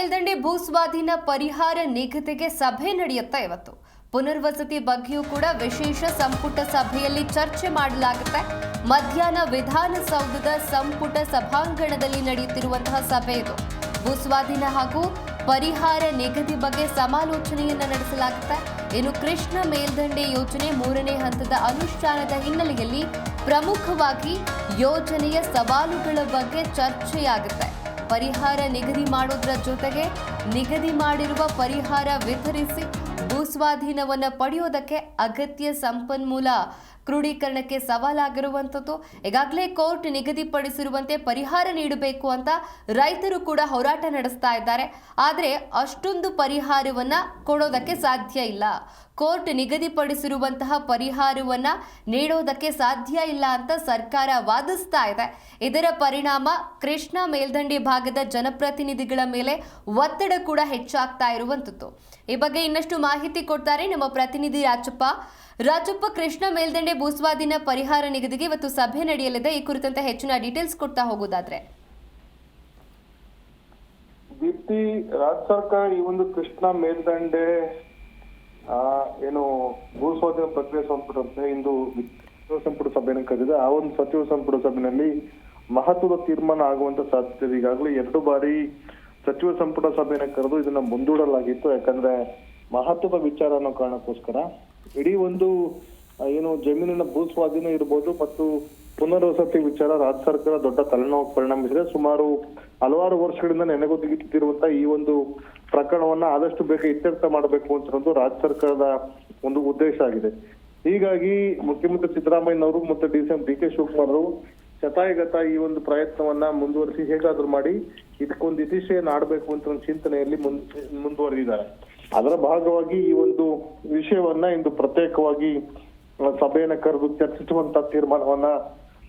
ಮೇಲ್ದಂಡೆ ಭೂ ಸ್ವಾಧೀನ ಪರಿಹಾರ ನಿಗದಿಗೆ ಸಭೆ ನಡೆಯುತ್ತೆ ಇವತ್ತು. ಪುನರ್ವಸತಿ ಬಗ್ಗೆಯೂ ಕೂಡ ವಿಶೇಷ ಸಂಪುಟ ಸಭೆಯಲ್ಲಿ ಚರ್ಚೆ ಮಾಡಲಾಗುತ್ತೆ. ಮಧ್ಯಾಹ್ನ ವಿಧಾನಸೌಧದ ಸಂಪುಟ ಸಭಾಂಗಣದಲ್ಲಿ ನಡೆಯುತ್ತಿರುವಂತಹ ಸಭೆ ಇದು. ಭೂ ಸ್ವಾಧೀನ ಹಾಗೂ ಪರಿಹಾರ ನಿಗದಿ ಬಗ್ಗೆ ಸಮಾಲೋಚನೆಯನ್ನ ನಡೆಸಲಾಗುತ್ತೆ. ಇನ್ನು ಕೃಷ್ಣ ಮೇಲ್ದಂಡೆ ಯೋಜನೆ ಮೂರನೇ ಹಂತದ ಅನುಷ್ಠಾನದ ಹಿನ್ನೆಲೆಯಲ್ಲಿ ಪ್ರಮುಖವಾಗಿ ಯೋಜನೆಯ ಸವಾಲುಗಳ ಬಗ್ಗೆ ಚರ್ಚೆಯಾಗುತ್ತೆ. ಪರಿಹಾರ ನಿಗದಿ ಮಾಡೋದ್ರ ಜೊತೆಗೆ ನಿಗದಿ ಮಾಡಿರುವ ಪರಿಹಾರ ವಿತರಿಸಿ ಭೂಸ್ವಾಧೀನವನ್ನು ಪಡೆಯೋದಕ್ಕೆ ಅಗತ್ಯ ಸಂಪನ್ಮೂಲ ಕ್ರೋಢೀಕರಣಕ್ಕೆ ಸವಾಲಾಗಿರುವಂಥದ್ದು. ಈಗಾಗಲೇ ಕೋರ್ಟ್ ನಿಗದಿಪಡಿಸಿರುವಂತೆ ಪರಿಹಾರ ನೀಡಬೇಕು ಅಂತ ರೈತರು ಕೂಡ ಹೋರಾಟ ನಡೆಸ್ತಾ ಇದ್ದಾರೆ. ಆದರೆ ಅಷ್ಟೊಂದು ಪರಿಹಾರವನ್ನು ಕೊಡೋದಕ್ಕೆ ಸಾಧ್ಯ ಇಲ್ಲ. ಕೋರ್ಟ್ ನಿಗದಿಪಡಿಸಿರುವಂತಹ ಪರಿಹಾರವನ್ನ ನೀಡೋದಕ್ಕೆ ಸಾಧ್ಯ ಇಲ್ಲ ಅಂತ ಸರ್ಕಾರ ವಾದಿಸ್ತಾ ಇದೆ. ಇದರ ಪರಿಣಾಮ ಕೃಷ್ಣ ಮೇಲ್ದಂಡೆ ಭಾಗದ ಜನಪ್ರತಿನಿಧಿಗಳ ಮೇಲೆ ಒತ್ತಡ ಕೂಡ ಹೆಚ್ಚಾಗ್ತಾ ಇರುವಂಥದ್ದು. ಈ ಬಗ್ಗೆ ಇನ್ನಷ್ಟು ಮಾಹಿತಿ ಕೊಡ್ತಾರೆ ನಮ್ಮ ಪ್ರತಿನಿಧಿ ರಾಜಪ್ಪ. ರಾಜಪ್ಪ, ಕೃಷ್ಣ ಮೇಲ್ದಂಡೆ ಭೂಸ್ವಾಧೀನ ಪರಿಹಾರ ನಿಗದಿಗೆ ಇವತ್ತು ಸಭೆ ನಡೆಯಲಿದೆ. ಈ ಕುರಿತಂತೆ ಹೆಚ್ಚಿನ ಡೀಟೇಲ್ಸ್ ಕೊಡ್ತಾ ಹೋಗೋದಾದ್ರೆ. ದೀಪ್ತಿ, ರಾಜ್ಯ ಸರ್ಕಾರ ಈ ಒಂದು ಕೃಷ್ಣ ಮೇಲ್ದಂಡೆ ಏನು ಭೂಸ್ವಾಧೀನ ಪ್ರಕ್ರಿಯೆ ಸಂಪುಟ ಇಂದು ಸಂಪುಟ ಸಭೆಯನ್ನು ಕರೆದಿದೆ. ಆ ಒಂದು ಸಚಿವ ಸಂಪುಟ ಸಭೆಯಲ್ಲಿ ಮಹತ್ವದ ತೀರ್ಮಾನ ಆಗುವಂತ ಸಾಧ್ಯತೆ ಈಗಾಗಲೇ ಎರಡು ಬಾರಿ ಸಚಿವ ಸಂಪುಟ ಸಭೆಯನ್ನು ಕರೆದು ಇದನ್ನ ಮುಂದೂಡಲಾಗಿತ್ತು. ಯಾಕಂದ್ರೆ ಮಹತ್ವದ ವಿಚಾರ ಅನ್ನೋ ಕಾರಣಕ್ಕೋಸ್ಕರ ಇಡೀ ಒಂದು ಏನು ಜಮೀನಿನ ಭೂ ಸ್ವಾಧೀನ ಇರ್ಬೋದು ಮತ್ತು ಪುನರ್ವಸತಿ ವಿಚಾರ ರಾಜ್ಯ ಸರ್ಕಾರ ದೊಡ್ಡ ತಲೆನೋವು ಪರಿಣಮಿಸಿದೆ. ಸುಮಾರು ಹಲವಾರು ವರ್ಷಗಳಿಂದ ನೆನೆಗುದಿಗಿತ್ತಿರುವಂತಹ ಈ ಒಂದು ಪ್ರಕರಣವನ್ನ ಆದಷ್ಟು ಬೇಗ ಇತ್ಯರ್ಥ ಮಾಡಬೇಕು ಅಂತ ಒಂದು ರಾಜ್ಯ ಸರ್ಕಾರದ ಒಂದು ಉದ್ದೇಶ ಆಗಿದೆ. ಹೀಗಾಗಿ ಮುಖ್ಯಮಂತ್ರಿ ಸಿದ್ದರಾಮಯ್ಯನವರು ಮತ್ತು D C M D K Shivakumar ಅವರು ಶತಾಯಗತ ಈ ಒಂದು ಪ್ರಯತ್ನವನ್ನ ಮುಂದುವರಿಸಿ ಹೇಗಾದ್ರೂ ಮಾಡಿ ಇದಕ್ಕೊಂದು ಇತಿಶೆಯನ್ನು ಆಡಬೇಕು ಅಂತ ಒಂದು ಚಿಂತನೆಯಲ್ಲಿ ಮುಂದ್- ಮುಂದುವರೆದಿದ್ದಾರೆ. ಅದರ ಭಾಗವಾಗಿ ಈ ಒಂದು ವಿಷಯವನ್ನ ಇಂದು ಪ್ರತ್ಯೇಕವಾಗಿ ಸಭೆಯನ್ನ ಕರೆದು ಚರ್ಚಿಸುವಂತ ತೀರ್ಮಾನವನ್ನ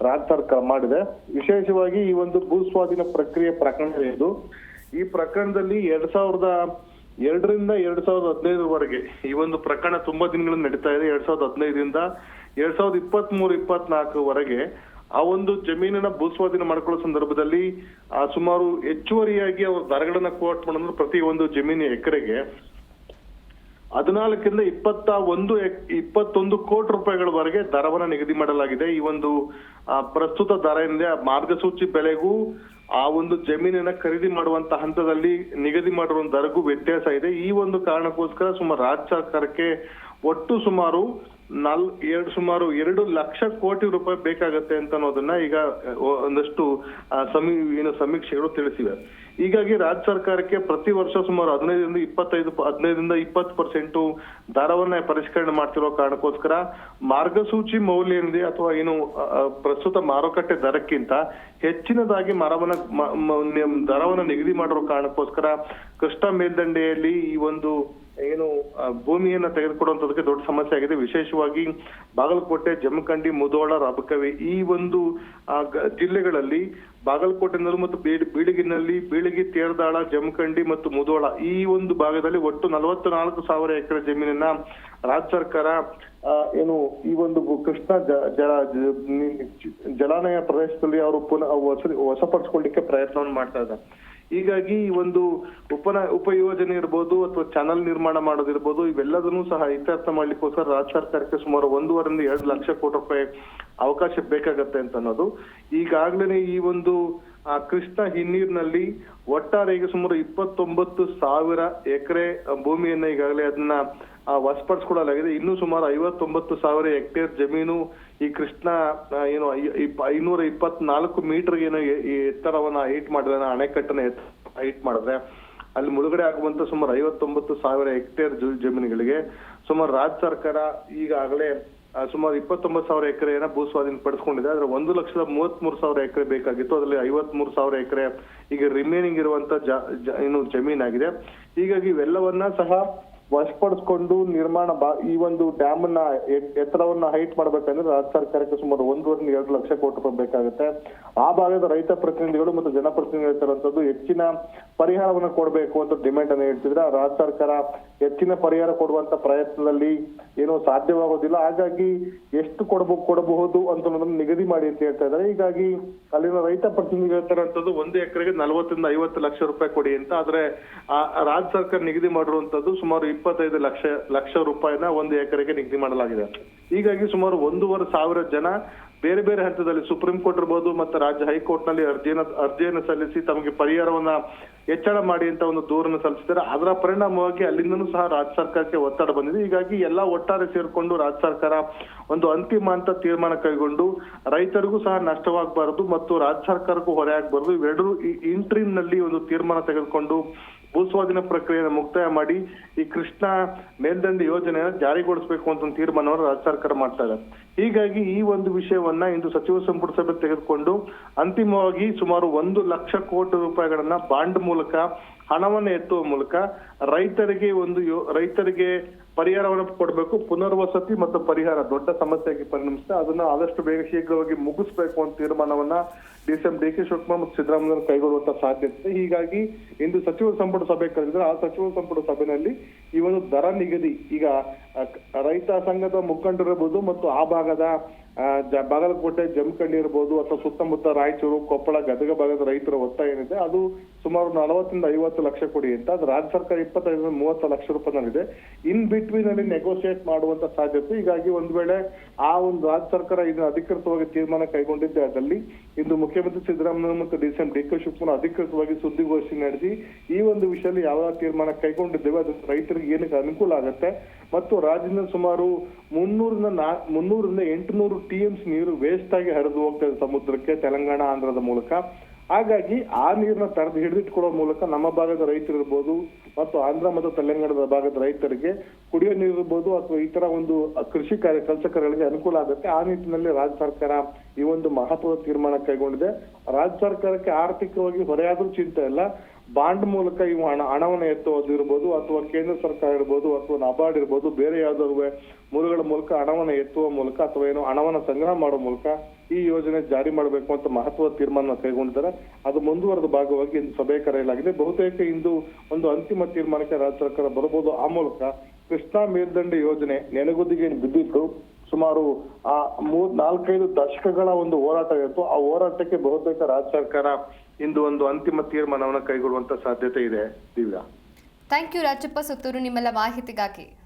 ರಾಜ್ಯ ಸರ್ಕಾರ ಮಾಡಿದೆ. ವಿಶೇಷವಾಗಿ ಈ ಒಂದು ಭೂಸ್ವಾಧೀನ ಪ್ರಕ್ರಿಯೆ ಪ್ರಕರಣ ಇದು. ಈ ಪ್ರಕರಣದಲ್ಲಿ ಎರಡ್ ಸಾವಿರದ ಎರಡರಿಂದ ಎರಡ್ ಸಾವಿರದ ಹದಿನೈದರವರೆಗೆ ಈ ಒಂದು ಪ್ರಕರಣ ತುಂಬಾ ದಿನಗಳಿಂದ ನಡೀತಾ ಇದೆ. ಎರಡ್ ಸಾವಿರದ ಹದಿನೈದರಿಂದ ಎರಡ್ ಸಾವಿರದ ಇಪ್ಪತ್ತ್ ಮೂರು ಇಪ್ಪತ್ನಾಲ್ಕರವರೆಗೆ ಆ ಒಂದು ಜಮೀನಿನ ಭೂಸ್ವಾಧೀನ ಮಾಡ್ಕೊಳ್ಳೋ ಸಂದರ್ಭದಲ್ಲಿ, ಆ ಸುಮಾರು ಹೆಚ್ಚುವರಿಯಾಗಿ ಅವರು ದರಗಳನ್ನ ಕೋಟ್ ಮಾಡಿದ್ರು ಪ್ರತಿ ಒಂದು ಜಮೀನು ಎಕರೆಗೆ ಹದಿನಾಲ್ಕರಿಂದ ಇಪ್ಪತ್ತ ಒಂದು ಇಪ್ಪತ್ತೊಂದು ಕೋಟಿ ರೂಪಾಯಿಗಳವರೆಗೆ ದರವನ್ನು ನಿಗದಿ ಮಾಡಲಾಗಿದೆ. ಈ ಒಂದು ಪ್ರಸ್ತುತ ದರ ಏನಿದೆ ಮಾರ್ಗಸೂಚಿ ಬೆಲೆಗೂ ಆ ಒಂದು ಜಮೀನಿನ ಖರೀದಿ ಮಾಡುವಂತ ಹಂತದಲ್ಲಿ ನಿಗದಿ ಮಾಡಿರುವ ದರಗೂ ವ್ಯತ್ಯಾಸ ಇದೆ. ಈ ಒಂದು ಕಾರಣಕ್ಕೋಸ್ಕರ ಸುಮಾರು ರಾಜ್ಯ ಸರ್ಕಾರಕ್ಕೆ ಒಟ್ಟು ಸುಮಾರು ನಾಲ್, ಎರಡು ಸುಮಾರು ಎರಡು ಲಕ್ಷ ಕೋಟಿ ರೂಪಾಯಿ ಬೇಕಾಗತ್ತೆ ಅಂತ ಅನ್ನೋದನ್ನ ಈಗ ಒಂದಷ್ಟು ಸಮೀ, ಏನು ಸಮೀಕ್ಷೆಗಳು ತಿಳಿಸಿವೆ. ಹೀಗಾಗಿ ರಾಜ್ಯ ಸರ್ಕಾರಕ್ಕೆ ಪ್ರತಿ ವರ್ಷ ಸುಮಾರು ಹದಿನೈದರಿಂದ ಇಪ್ಪತ್ತೈದು, ಹದಿನೈದರಿಂದ ಇಪ್ಪತ್ತು ಪರ್ಸೆಂಟ್ ದರವನ್ನ ಪರಿಷ್ಕರಣೆ ಮಾಡ್ತಿರೋ ಕಾರಣಕ್ಕೋಸ್ಕರ ಮಾರ್ಗಸೂಚಿ ಮೌಲ್ಯ ಏನಿದೆ ಅಥವಾ ಏನು ಪ್ರಸ್ತುತ ಮಾರುಕಟ್ಟೆ ದರಕ್ಕಿಂತ ಹೆಚ್ಚಿನದಾಗಿ ಮರವನ್ನ ದರವನ್ನ ನಿಗದಿ ಮಾಡಿರೋ ಕಾರಣಕ್ಕೋಸ್ಕರ ಕೃಷ್ಣ ಮೇಲ್ದಂಡೆಯಲ್ಲಿ ಈ ಒಂದು ಏನು ಭೂಮಿಯನ್ನ ತೆಗೆದುಕೊಡುವಂತದಕ್ಕೆ ದೊಡ್ಡ ಸಮಸ್ಯೆ ಆಗಿದೆ. ವಿಶೇಷವಾಗಿ ಬಾಗಲಕೋಟೆ, ಜಮಖಂಡಿ, ಮುದೋಳ ರಾಬಕವಿ ಈ ಒಂದು ಜಿಲ್ಲೆಗಳಲ್ಲಿ ಬಾಗಲಕೋಟೆನಲ್ಲೂ ಮತ್ತು ಬೀಳಗಿನಲ್ಲಿ ಬೀಳಗಿ, ತೇರದಾಳ, ಜಮಖಂಡಿ ಮತ್ತು ಮುದೋಳ ಈ ಒಂದು ಭಾಗದಲ್ಲಿ ಒಟ್ಟು ನಲವತ್ತು ನಾಲ್ಕು ಸಾವಿರ ಎಕರೆ ಜಮೀನನ್ನ ರಾಜ್ಯ ಸರ್ಕಾರ ಏನು ಈ ಒಂದು ಕೃಷ್ಣ ಜಲ ಜಲಾನಯ ಪ್ರದೇಶದಲ್ಲಿ ಅವರು ಪುನಃ ವಸಪಡಿಸಿಕೊಳ್ಳಿಕ್ಕೆ ಪ್ರಯತ್ನವನ್ನು ಮಾಡ್ತಾ ಇದ್ದಾರೆ. ಹೀಗಾಗಿ ಒಂದು ಉಪನ ಉಪಯೋಜನೆ ಇರ್ಬೋದು ಅಥವಾ ಚಾನಲ್ ನಿರ್ಮಾಣ ಮಾಡೋದಿರ್ಬೋದು ಇವೆಲ್ಲದನ್ನೂ ಸಹ ಇತ್ಯರ್ಥ ಮಾಡ್ಲಿಕ್ಕೋಸ್ಕರ ರಾಜ್ಯ ಸರ್ಕಾರಕ್ಕೆ ಸುಮಾರು ಒಂದೂವರೆಯಿಂದ ಎರಡು ಲಕ್ಷ ಕೋಟಿ ರೂಪಾಯಿ ಅವಕಾಶ ಬೇಕಾಗತ್ತೆ ಅಂತ ಅನ್ನೋದು. ಈಗಾಗ್ಲೇ ಈ ಒಂದು ಕೃಷ್ಣ ಹಿನ್ನೀರಿನಲ್ಲಿ ಒಟ್ಟಾರೆ ಈಗ ಸುಮಾರು ಇಪ್ಪತ್ತೊಂಬತ್ತು ಸಾವಿರ ಎಕರೆ ಭೂಮಿಯನ್ನ ಈಗಾಗಲೇ ಅದನ್ನ ವಶಪಡಿಸ್ಕೊಳ್ಳಲಾಗಿದೆ ಇನ್ನು ಸುಮಾರು ಐವತ್ತೊಂಬತ್ತು ಸಾವಿರ ಹೆಕ್ಟೇರ್ ಜಮೀನು ಈ ಕೃಷ್ಣ ಏನು ಐನೂರ ಇಪ್ಪತ್ನಾಲ್ಕು ಮೀಟರ್ ಏನು ಈ ಎತ್ತರವನ್ನ ಹೈಟ್ ಮಾಡಿದ್ರೆ ಅಣೆಕಟ್ಟನ್ನ ಹೈಟ್ ಮಾಡಿದ್ರೆ, ಅಲ್ಲಿ ಮುಳುಗಡೆ ಆಗುವಂತ ಸುಮಾರು ಐವತ್ತೊಂಬತ್ತು ಸಾವಿರ ಹೆಕ್ಟೇರ್ ಜಮೀನುಗಳಿಗೆ. ಸುಮಾರು ರಾಜ್ಯ ಸರ್ಕಾರ ಈಗಾಗಲೇ ಸುಮಾರು ಇಪ್ಪತ್ತೊಂಬತ್ತು ಸಾವಿರ ಎಕರೆಯನ್ನ ಭೂ ಸ್ವಾಧೀನ ಪಡಿಸ್ಕೊಂಡಿದೆ ಆದ್ರೆ ಒಂದು ಲಕ್ಷದ ಮೂವತ್ತ್ ಮೂರು ಸಾವಿರ ಎಕರೆ ಬೇಕಾಗಿತ್ತು. ಅದರಲ್ಲಿ ಐವತ್ ಮೂರು ಸಾವಿರ ಎಕರೆ ಈಗ ರಿಮೇನಿಂಗ್ ಇರುವಂತ ಏನು ಜಮೀನಾಗಿದೆ. ಹೀಗಾಗಿ ಇವೆಲ್ಲವನ್ನ ಸಹ ವಶಪಡಿಸ್ಕೊಂಡು ನಿರ್ಮಾಣ ಈ ಒಂದು ಡ್ಯಾಮ್ನ ಎತ್ತರವನ್ನ ಹೈಟ್ ಮಾಡ್ಬೇಕಂದ್ರೆ ರಾಜ್ಯ ಸರ್ಕಾರಕ್ಕೆ ಸುಮಾರು ಒಂದೂವರೆ ಎರಡು ಲಕ್ಷ ಕೋಟಿ ರೂಪಾಯಿ ಬೇಕಾಗುತ್ತೆ. ಆ ಭಾಗದ ರೈತ ಪ್ರತಿನಿಧಿಗಳು ಮತ್ತು ಜನಪ್ರತಿನಿಧಿಗಳು ಹೆಚ್ಚಿನ ಪರಿಹಾರವನ್ನು ಕೊಡಬೇಕು ಅಂತ ಡಿಮ್ಯಾಂಡ್ ಅನ್ನು ಹೇಳ್ತಿದ್ರೆ ರಾಜ್ಯ ಸರ್ಕಾರ ಹೆಚ್ಚಿನ ಪರಿಹಾರ ಕೊಡುವಂತ ಪ್ರಯತ್ನದಲ್ಲಿ ಏನೋ ಸಾಧ್ಯವಾಗೋದಿಲ್ಲ. ಹಾಗಾಗಿ ಎಷ್ಟು ಕೊಡಬಹುದು ಕೊಡಬಹುದು ಅಂತ ನಿಗದಿ ಮಾಡಿ ಅಂತ ಹೇಳ್ತಾ ಇದ್ದಾರೆ. ಹೀಗಾಗಿ ಅಲ್ಲಿನ ರೈತ ಪ್ರತಿನಿಧಿಗಳು ಹೇಳ್ತಾರಂತದ್ದು ಒಂದು ಎಕರೆಗೆ ನಲವತ್ತರಿಂದ ಐವತ್ತು ಲಕ್ಷ ರೂಪಾಯಿ ಕೊಡಿ ಅಂತ. ಆದ್ರೆ ರಾಜ್ಯ ಸರ್ಕಾರ ನಿಗದಿ ಮಾಡಿರುವಂತದ್ದು ಸುಮಾರು ಇಪ್ಪತ್ತೈದು ಲಕ್ಷ ಲಕ್ಷ ರೂಪಾಯಿನ ಒಂದು ಎಕರೆಗೆ ನಿಗದಿ ಮಾಡಲಾಗಿದೆ. ಹೀಗಾಗಿ ಸುಮಾರು ಒಂದೂವರೆ ಸಾವಿರ ಜನ ಬೇರೆ ಬೇರೆ ಹಂತದಲ್ಲಿ ಸುಪ್ರೀಂ ಕೋರ್ಟ್ ಇರ್ಬೋದು ಮತ್ತೆ ರಾಜ್ಯ ಹೈಕೋರ್ಟ್ನಲ್ಲಿ ಅರ್ಜಿಯನ್ನ, ಅರ್ಜಿಯನ್ನು ಸಲ್ಲಿಸಿ ತಮಗೆ ಪರಿಹಾರವನ್ನ ಹೆಚ್ಚಳ ಮಾಡಿ ಅಂತ ಒಂದು ದೂರನ್ನು ಸಲ್ಲಿಸಿದ್ದಾರೆ. ಅದರ ಪರಿಣಾಮವಾಗಿ ಅಲ್ಲಿಂದನೂ ಸಹ ರಾಜ್ಯ ಸರ್ಕಾರಕ್ಕೆ ಒತ್ತಡ ಬಂದಿದೆ. ಹೀಗಾಗಿ ಎಲ್ಲಾ ಒಟ್ಟಾರೆ ಸೇರಿಕೊಂಡು ರಾಜ್ಯ ಸರ್ಕಾರ ಒಂದು ಅಂತಿಮ ಅಂತ ತೀರ್ಮಾನ ಕೈಗೊಂಡು ರೈತರಿಗೂ ಸಹ ನಷ್ಟವಾಗಬಾರದು ಮತ್ತು ರಾಜ್ಯ ಸರ್ಕಾರಕ್ಕೂ ಹೊರೆ ಆಗಬಾರದು. ಇವೆರಡೂ ಇಂಟ್ರಿಮ್ನಲ್ಲಿ ಒಂದು ತೀರ್ಮಾನ ತೆಗೆದುಕೊಂಡು ಭೂಸ್ವಾಧೀನ ಪ್ರಕ್ರಿಯೆಯನ್ನು ಮುಕ್ತಾಯ ಮಾಡಿ ಈ ಕೃಷ್ಣ ಮೇಲ್ದಂಡೆ ಯೋಜನೆಯನ್ನು ಜಾರಿಗೊಳಿಸಬೇಕು ಅಂತ ಒಂದು ತೀರ್ಮಾನವನ್ನು ರಾಜ್ಯ ಸರ್ಕಾರ ಮಾಡ್ತಾ ಹೀಗಾಗಿ ಈ ಒಂದು ವಿಷಯವನ್ನ ಇಂದು ಸಚಿವ ಸಂಪುಟ ಸಭೆ ತೆಗೆದುಕೊಂಡು ಅಂತಿಮವಾಗಿ ಸುಮಾರು ಒಂದು ಲಕ್ಷ ಕೋಟಿ ರೂಪಾಯಿಗಳನ್ನ ಬಾಂಡ್ ಮೂಲಕ ಹಣವನ್ನ ಎತ್ತುವ ಮೂಲಕ ರೈತರಿಗೆ ಒಂದು ರೈತರಿಗೆ ಪರಿಹಾರವನ್ನು ಕೊಡಬೇಕು, ಪುನರ್ವಸತಿ ಮತ್ತು ಪರಿಹಾರ ದೊಡ್ಡ ಸಮಸ್ಯೆಯಾಗಿ ಪರಿಣಮಿಸಿದೆ ಅದನ್ನ ಆದಷ್ಟು ಬೇಗ ಶೀಘ್ರವಾಗಿ ಮುಗಿಸ್ಬೇಕು ಅಂತ ತೀರ್ಮಾನವನ್ನ D C M D K Shivakumar ಮತ್ತು ಸಿದ್ದರಾಮಯ್ಯ ಕೈಗೊಳ್ಳುವಂತ ಸಾಧ್ಯತೆ. ಹೀಗಾಗಿ ಇಂದು ಸಚಿವ ಸಂಪುಟ ಸಭೆ ಕರೆದಿದ್ರೆ ಆ ಸಚಿವ ಸಂಪುಟ ಸಭೆಯಲ್ಲಿ ಈ ಒಂದು ದರ ನಿಗದಿ, ಈಗ ರೈತ ಸಂಘದ ಮುಖಂಡರಿರ್ಬೋದು ಮತ್ತು ಆ ಭಾಗದ ಬಾಗಲಕೋಟೆ, ಜಮಖಂಡಿ ಇರ್ಬೋದು ಅಥವಾ ಸುತ್ತಮುತ್ತ ರಾಯಚೂರು, ಕೊಪ್ಪಳ ಗದಗ ಭಾಗದ ರೈತರ ಒತ್ತಾಯ ಏನಿದೆ, ಅದು ಸುಮಾರು ನಲವತ್ತರಿಂದ ಐವತ್ತು ಲಕ್ಷ ಕೊಡಿ ಅಂತ. ಅದು ರಾಜ್ಯ ಸರ್ಕಾರ ಇಪ್ಪತ್ತೈದರಿಂದ ಮೂವತ್ತು ಲಕ್ಷ ರೂಪಾಯಿನಲ್ಲಿದೆ. ಇನ್ ಬಿಟ್ವೀನ್ ಅಲ್ಲಿ ನೆಗೋಸಿಯೇಟ್ ಮಾಡುವಂತ ಸಾಧ್ಯತೆ. ಹೀಗಾಗಿ ಒಂದ್ ವೇಳೆ ಆ ಒಂದು ರಾಜ್ಯ ಸರ್ಕಾರ ಇದನ್ನ ಅಧಿಕೃತವಾಗಿ ತೀರ್ಮಾನ ಕೈಗೊಂಡಿದ್ದೆ ಅದಲ್ಲಿ ಇಂದು ಮುಖ್ಯಮಂತ್ರಿ ಸಿದ್ದರಾಮಯ್ಯ ಮತ್ತು D C M D K Shivakumar ಅಧಿಕೃತವಾಗಿ ಸುದ್ದಿಗೋಷ್ಠಿ ನಡೆಸಿ, ಈ ಒಂದು ವಿಷಯದಲ್ಲಿ ಯಾವ ತೀರ್ಮಾನ ಕೈಗೊಂಡಿದ್ದೇವೆ ಅದು ರೈತರಿಗೆ ಏನಕ್ಕೆ ಅನುಕೂಲ ಆಗುತ್ತೆ. ಮತ್ತು ರಾಜ್ಯದಿಂದ ಸುಮಾರು ಮುನ್ನೂರಿಂದ ನಾ ಮುನ್ನೂರಿಂದ ಎಂಟುನೂರು ಟಿ ಎಂಸ್ ನೀರು ವೇಸ್ಟ್ ಆಗಿ ಹರಿದು ಹೋಗ್ತಾ ಸಮುದ್ರಕ್ಕೆ, ತೆಲಂಗಾಣ, ಆಂಧ್ರದ ಮೂಲಕ. ಹಾಗಾಗಿ ಆ ನೀರನ್ನ ತಡೆದು ಹಿಡಿದಿಟ್ಕೊಳ್ಳೋ ಮೂಲಕ ನಮ್ಮ ಭಾಗದ ರೈತರು ಇರ್ಬೋದು ಮತ್ತು ಆಂಧ್ರ ಮತ್ತು ತೆಲಂಗಾಣದ ಭಾಗದ ರೈತರಿಗೆ ಕುಡಿಯೋ ನೀರು ಇರ್ಬೋದು ಅಥವಾ ಈ ತರ ಒಂದು ಕೃಷಿ ಕಾರ್ಯ ಕೆಲಸಕರಿಗೆ ಅನುಕೂಲ ಆಗುತ್ತೆ. ಆ ನಿಟ್ಟಿನಲ್ಲಿ ರಾಜ್ಯ ಸರ್ಕಾರ ಈ ಒಂದು ಮಹತ್ವದ ತೀರ್ಮಾನ ಕೈಗೊಂಡಿದೆ. ರಾಜ್ಯ ಸರ್ಕಾರಕ್ಕೆ ಆರ್ಥಿಕವಾಗಿ ಹೊರೆಯಾದ್ರೂ ಚಿಂತೆ ಇಲ್ಲ. ಬಾಂಡ್ ಮೂಲಕ ಇವು ಹಣ, ಹಣವನ್ನು ಎತ್ತುವುದು ಇರ್ಬೋದು ಅಥವಾ ಕೇಂದ್ರ ಸರ್ಕಾರ ಇರ್ಬೋದು ಅಥವಾ ನಬಾರ್ಡ್ ಇರ್ಬೋದು, ಬೇರೆ ಯಾವ್ದಾದ್ರು ಮೂಲಗಳ ಮೂಲಕ ಹಣವನ್ನು ಎತ್ತುವ ಮೂಲಕ ಅಥವಾ ಏನು ಹಣವನ್ನು ಸಂಗ್ರಹ ಮಾಡುವ ಮೂಲಕ ಈ ಯೋಜನೆ ಜಾರಿ ಮಾಡಬೇಕು ಅಂತ ಮಹತ್ವದ ತೀರ್ಮಾನ ಕೈಗೊಂಡಿದ್ದಾರೆ. ಅದು ಮುಂದುವರೆದ ಭಾಗವಾಗಿ ಇಂದು ಸಭೆ ಕರೆಯಲಾಗಿದೆ. ಬಹುತೇಕ ಇಂದು ಒಂದು ಅಂತಿಮ ತೀರ್ಮಾನಕ್ಕೆ ರಾಜ್ಯ ಸರ್ಕಾರ ಬರಬಹುದು. ಆ ಮೂಲಕ ಕೃಷ್ಣಾ ಮೇಲ್ದಂಡೆ ಯೋಜನೆ ನೆನೆಗುದಿಗೆ ಬಿದ್ದಿತ್ತು ಸುಮಾರು, ಆ, ಮೂರ್, ನಾಲ್ಕೈದು ದಶಕಗಳ ಒಂದು ಹೋರಾಟ ಇತ್ತು. ಆ ಹೋರಾಟಕ್ಕೆ ಬಹುತೇಕ ರಾಜ್ಯ ಸರ್ಕಾರ ಇಂದು ಒಂದು ಅಂತಿಮ ತೀರ್ಮಾನವನ್ನು ಕೈಗೊಳ್ಳುವಂತ ಸಾಧ್ಯತೆ ಇದೆ ದಿವ್ಯಾ. ಥ್ಯಾಂಕ್ ಯು ರಾಜಪ್ಪ ಸುತ್ತೂರು ನಿಮ್ಮೆಲ್ಲ ಮಾಹಿತಿಗಾಗಿ.